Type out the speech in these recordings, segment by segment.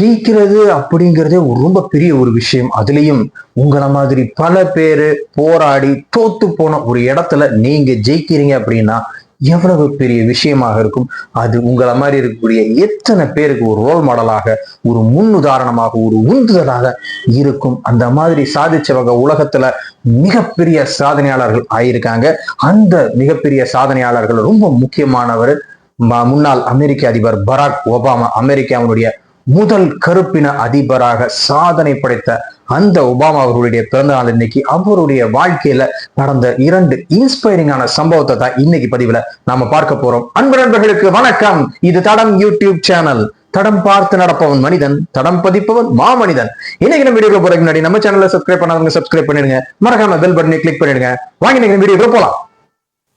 ஜெயிக்கிறது அப்படிங்கிறதே ஒரு ரொம்ப பெரிய ஒரு விஷயம். அதுலயும் உங்களை மாதிரி பல பேர் போராடி தோத்து போன ஒரு இடத்துல நீங்க ஜெயிக்கிறீங்க அப்படின்னா எவ்வளவு பெரிய விஷயமாக இருக்கும். அது உங்களை மாதிரி இருக்கக்கூடிய எத்தனை பேருக்கு ஒரு ரோல் மாடலாக ஒரு முன்னுதாரணமாக ஒரு உந்துதலாக இருக்கும். அந்த மாதிரி சாதிச்சவங்க உலகத்துல மிகப்பெரிய சாதனையாளர்கள் ஆயிருக்காங்க. அந்த மிகப்பெரிய சாதனையாளர்கள் ரொம்ப முக்கியமானவர் ம- முன்னாள் அமெரிக்க அதிபர் பராக் ஒபாமா. அமெரிக்காவினுடைய முதல் கருப்பின அதிபராக சாதனை படைத்த அந்த ஒபாமா அவர்களுடைய பிறந்த நாள் இன்னைக்கு அவருடைய வாழ்க்கையில நடந்த இரண்டு இன்ஸ்பைரிங்கான சம்பவத்தை தான் இன்னைக்கு பதிவுல நாம பார்க்க போறோம். அன்பு நண்பர்களுக்கு வணக்கம். இது தடம் யூடியூப் சேனல். தடம் பார்த்து நடப்பவன் மனிதன் தடம் பதிப்பவன் மாமனிதன். இன்னைக்கு நம்ம வீடியோ போறதுக்கு முன்னாடி நம்ம சேனலை சப்ஸ்கிரைப் பண்ணாதவங்க சப்ஸ்கிரைப் பண்ணிடுங்க. மறக்காம பெல் பட்டனை கிளிக் பண்ணிடுங்க. வாங்கி நீங்க வீடியோ போலாம்.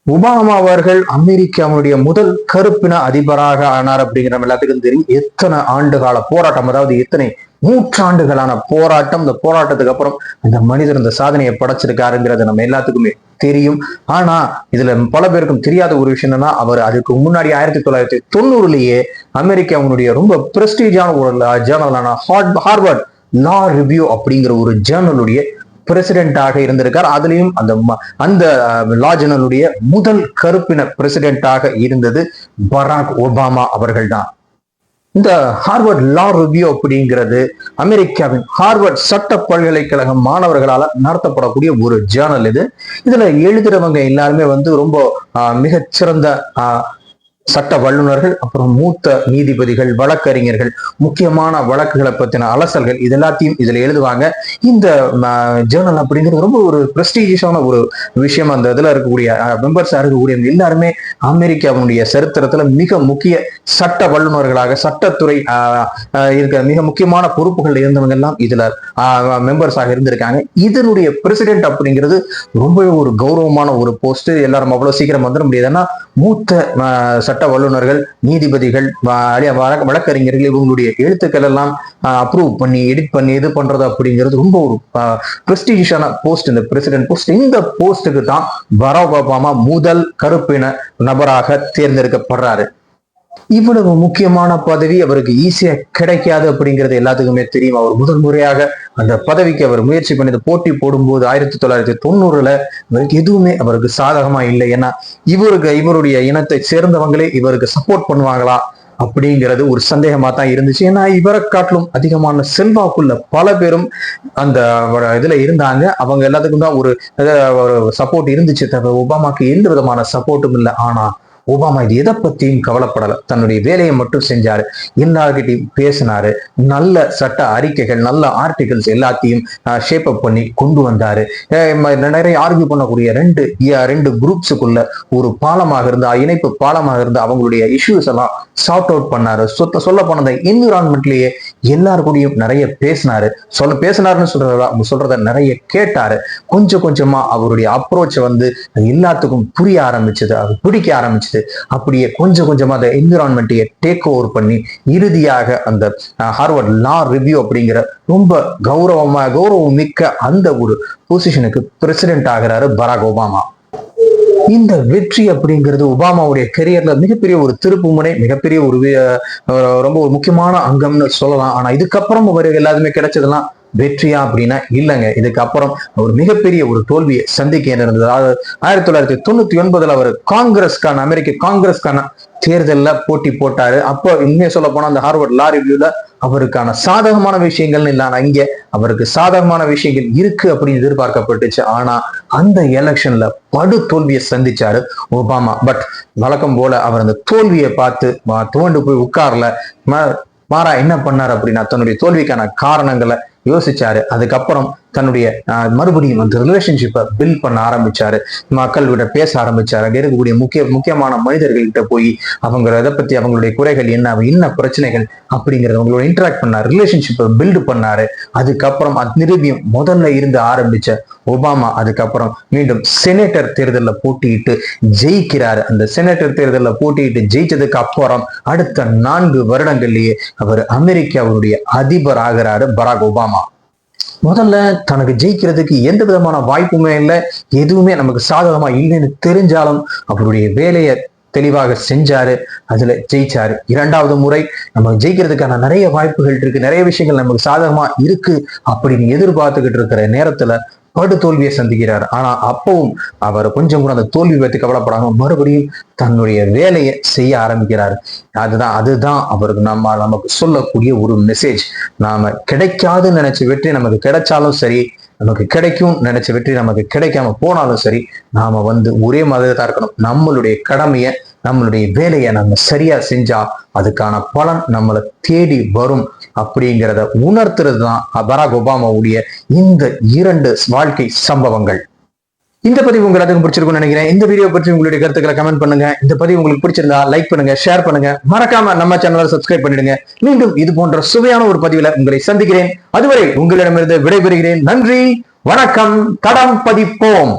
ஒபாமா அவர்கள் அமெரிக்காவுடைய முதல் கருப்பின அதிபராக ஆனார் அப்படிங்கிற நம்ம எல்லாத்துக்கும் தெரியும். எத்தனை ஆண்டு கால போராட்டம் அதாவது எத்தனை நூற்றாண்டுகளான போராட்டம் இந்த போராட்டத்துக்கு அப்புறம் அந்த மனிதர் இந்த சாதனையை படைச்சிருக்காருங்கிறது நம்ம எல்லாத்துக்குமே தெரியும். ஆனா இதுல பல பேருக்கும் தெரியாத ஒரு விஷயம் என்னன்னா அவர் அதுக்கு முன்னாடி ஆயிரத்தி தொள்ளாயிரத்தி தொண்ணூறுலயே அமெரிக்காவுடைய ரொம்ப பிரஸ்டீஜான ஒரு ஜேர்னலான ஹார்வர்ட் லா ரிவ்யூ அப்படிங்கிற ஒரு ஜேர்னலுடைய பிரசிடென்டாக இருந்திருக்கார். அதுலயும் அந்த ம- அந்த லா முதல் கருப்பின பிரசிடென்டாக இருந்தது பராக் ஒபாமா அவர்கள்தான். இந்த ஹார்வர்ட் லா ரிவ்யூ அப்படிங்கிறது அமெரிக்காவின் ஹார்வர்ட் சட்ட பல்கலைக்கழக மாணவர்களால நடத்தப்படக்கூடிய ஒரு ஜேர்னல் இது. இதுல எழுதுறவங்க எல்லாருமே வந்து ரொம்ப ஆஹ், மிகச்சிறந்த ஆஹ், சட்ட வல்லுநர்கள் அப்புறம் மூத்த நீதிபதிகள் வழக்கறிஞர்கள் முக்கியமான வழக்குகளை பத்தின அலசல்கள் இது எல்லாத்தையும் இதுல எழுதுவாங்க. இந்த ஜேர்னல் அப்படிங்கிறது ரொம்ப ஒரு பிரஸ்டீஜியஸான ஒரு விஷயம். அந்த இதுல இருக்கக்கூடிய மெம்பர்ஸா இருக்கக்கூடிய எல்லாருமே அமெரிக்காவுடைய சரித்திரத்துல மிக முக்கிய சட்ட வல்லுநர்களாக சட்டத்துறை இருக்க மிக முக்கியமான பொறுப்புகள் இருந்தவங்க எல்லாம் இதுல மெம்பர்ஸாக இருந்திருக்காங்க. இதனுடைய பிரசிடென்ட் அப்படிங்கிறது ரொம்பவே ஒரு கௌரவமான ஒரு போஸ்ட் எல்லாரும் அவ்வளவு சீக்கிரம் வந்துட முடியாதுன்னா மூத்த ஆஹ், சட்ட வல்லுநர்கள் நீதிபதிகள் வழக்க- வழக்கறிஞர்கள் இவங்களுடைய எழுத்துக்கள் எல்லாம் அப்ரூவ் பண்ணி எடிட் பண்ணி இது பண்றது அப்படிங்கிறது ரொம்ப ஒரு பிரஸ்டீஜியஸான போஸ்ட் இந்த பிரசிடென்ட் போஸ்ட் இந்த போஸ்ட்டுக்கு தான் பராக் ஒபாமா முதல் கருப்பின நபராக தேர்ந்தெடுக்கப்படுறாரு. இவ்வளவு முக்கியமான பதவி அவருக்கு ஈஸியா கிடைக்காது அப்படிங்கிறது எல்லாத்துக்குமே தெரியும். அவர் முதல் முறையாக அந்த பதவிக்கு அவர் முயற்சி பண்ணி போட்டி போடும்போது ஆயிரத்தி தொள்ளாயிரத்தி தொண்ணூறுல அவருக்கு எதுவுமே அவருக்கு சாதகமா இல்லை. ஏன்னா இவருக்கு இவருடைய இனத்தை சேர்ந்தவங்களே இவருக்கு சப்போர்ட் பண்ணுவாங்களா? அப்படிங்கிறது ஒரு சந்தேகமா தான் இருந்துச்சு. ஏன்னா இவரை காட்டிலும் அதிகமான செல்வாக்குள்ள பல பேரும் அந்த இதுல இருந்தாங்க. அவங்க எல்லாத்துக்கும் தான் ஒரு சப்போர்ட் இருந்துச்சு. தவிர ஒபாமாக்கு எந்த விதமான சப்போர்ட்டும் இல்லை. ஆனா ஒபாமா இது எதை பத்தியும் கவலைப்படலை. தன்னுடைய வேலையை மட்டும் செஞ்சாரு. எல்லார்கிட்டையும் பேசினாரு. நல்ல சட்ட அறிக்கைகள் நல்ல ஆர்டிகல்ஸ் எல்லாத்தையும் ஷேப் அப் பண்ணி கொண்டு வந்தாரு. நிறைய ஆர்கியூ பண்ணக்கூடிய ரெண்டு ரெண்டு குரூப்ஸுக்குள்ள ஒரு பாலமாக இருந்து இணைப்பு பாலமாக இருந்து அவங்களுடைய இஷ்யூஸ் எல்லாம் சார்ட் அவுட் பண்ணாரு. சொத்த சொல்ல போனதை என்விரான்மெண்ட்லயே எல்லாருக்கூடியும் நிறைய பேசினாரு. சொல்ல பேசினாருன்னு சொல்றதா சொல்றத நிறைய கேட்டாரு. கொஞ்சம் கொஞ்சமா அவருடைய அப்ரோச் வந்து எல்லாத்துக்கும் புரிய ஆரம்பிச்சது அது பிடிக்க ஆரம்பிச்சது. அப்படியே கொஞ்சம் கொஞ்சமா அந்த என்விரான்மெண்ட்டையே டேக் ஓவர் பண்ணி இறுதியாக அந்த ஹார்வர்ட் லா ரிவ்யூ அப்படிங்கிற ரொம்ப கௌரவமாக கௌரவம் மிக்க அந்த ஒரு பொசிஷனுக்கு பிரசிடென்ட் ஆகிறாரு பராக் ஒபாமா. இந்த வெற்றி அப்படிங்கிறது ஒபாமாவுடைய கெரியர்ல மிகப்பெரிய ஒரு திருப்புமுனை மிகப்பெரிய ஒரு ரொம்ப ஒரு முக்கியமான அங்கம்னு சொல்லலாம். ஆனா இதுக்கப்புறம் அவருக்கு எல்லாத்துமே கிடைச்சதெல்லாம் வெற்றியா அப்படின்னா இல்லைங்க. இதுக்கப்புறம் ஒரு மிகப்பெரிய ஒரு தோல்வியை சந்திக்க இருந்தது அதாவது ஆயிரத்தி தொள்ளாயிரத்தி தொண்ணூத்தி ஒன்பதுல அவர் காங்கிரஸ்க்கான அமெரிக்க காங்கிரஸ்கான தேர்தலில் போட்டி போட்டாரு. அப்போ உண்மையை சொல்ல போனா அந்த ஹார்வர்ட் லா ரிவ்யூல அவருக்கான சாதகமான விஷயங்கள்னு இல்ல. ஆனா இங்க அவருக்கு சாதகமான விஷயங்கள் இருக்கு அப்படின்னு எதிர்பார்க்கப்பட்டுச்சு. ஆனா அந்த எலெக்ஷன்ல படு தோல்வியை சந்திச்சாரு ஒபாமா. பட் வழக்கம் போல அவர் அந்த தோல்வியை பார்த்து துவண்டு போய் உட்கார்ல. மாறா என்ன பண்ணார் அப்படின்னா தன்னுடைய தோல்விக்கான காரணங்களை யோசிச்சாரு. அதுக்கப்புறம் தன்னுடைய மறுபடியும் அந்த ரிலேஷன்ஷிப்பை பில்ட் பண்ண ஆரம்பிச்சாரு. மக்கள் விட பேச ஆரம்பிச்சாரு. அங்கே இருக்கக்கூடிய முக்கிய முக்கியமான மனிதர்கள்கிட்ட போய் அவங்க இதை பத்தி அவங்களுடைய குறைகள் என்ன அவ என்ன பிரச்சனைகள் அப்படிங்கிறத அவங்களோட இன்ட்ராக்ட் பண்ணார். ரிலேஷன்ஷிப்பை பில்டு பண்ணாரு. அதுக்கப்புறம் அது நிரூபியம் முதல்ல இருந்து ஆரம்பிச்ச ஒபாமா அதுக்கப்புறம் மீண்டும் செனேட்டர் தேர்தலில் போட்டியிட்டு ஜெயிக்கிறாரு. அந்த செனேட்டர் தேர்தலில் போட்டியிட்டு ஜெயிச்சதுக்கு அப்புறம் அடுத்த நான்கு வருடங்கள்லேயே அவர் அமெரிக்காவுடைய அதிபர் ஆகிறாரு பராக் ஒபாமா. முதல்ல தனக்கு ஜெயிக்கிறதுக்கு எந்த விதமான வாய்ப்புமே இல்லை. எதுவுமே நமக்கு சாதகமா இல்லைன்னு தெரிஞ்சாலும் அவருடைய வேலையை தெளிவாக செஞ்சாரு. அதுல ஜெயிச்சாரு. இரண்டாவது முறை நம்ம ஜெயிக்கிறதுக்கான நிறைய வாய்ப்புகள் இருக்கு. நிறைய விஷயங்கள் நமக்கு சாதகமா இருக்கு அப்படின்னு எதிர்பார்த்துக்கிட்டு இருக்கிற நேரத்துல படு தோல்வியை சந்திக்கிறார். ஆனா அப்பவும் அவர் கொஞ்சம் கூட அந்த தோல்வி பற்றி கவலைப்படாம மறுபடியும் தன்னுடைய வேலையை செய்ய ஆரம்பிக்கிறார். அதுதான் அதுதான் அவருக்கு நம்ம நமக்கு சொல்லக்கூடிய ஒரு மெசேஜ் நாம கிடைக்காதுன்னு நினைச்ச வெற்றி நமக்கு கிடைச்சாலும் சரி நமக்கு கிடைக்கும் நினைச்ச வெற்றி நமக்கு கிடைக்காம போனாலும் சரி நாம வந்து ஒரே மாதிரி தான் இருக்கணும். நம்மளுடைய கடமையை நம்மளுடைய வேலையை நம்ம சரியா செஞ்சா அதுக்கான பலன் நம்மளை தேடி வரும் அப்படிங்கிறத உணர்த்துறது தான் பராக் ஒபாமாவுடைய இந்த இரண்டு வாழ்க்கை சம்பவங்கள். இந்த பதிவு உங்களுக்கு அதுக்கு பிடிச்சிருக்கும்னு நினைக்கிறேன். இந்த வீடியோ பற்றி உங்களுடைய கருத்துக்களை கமெண்ட் பண்ணுங்க. இந்த பதிவு உங்களுக்கு பிடிச்சிருந்தா லைக் பண்ணுங்க ஷேர் பண்ணுங்க. மறக்காம நம்ம சேனலை சப்ஸ்கிரைப் பண்ணிடுங்க. மீண்டும் இது போன்ற சுவையான ஒரு பதிவில் உங்களை சந்திக்கிறேன். அதுவரை உங்களிடமிருந்து விடைபெறுகிறேன். நன்றி வணக்கம் தடம் பதிப்போம்.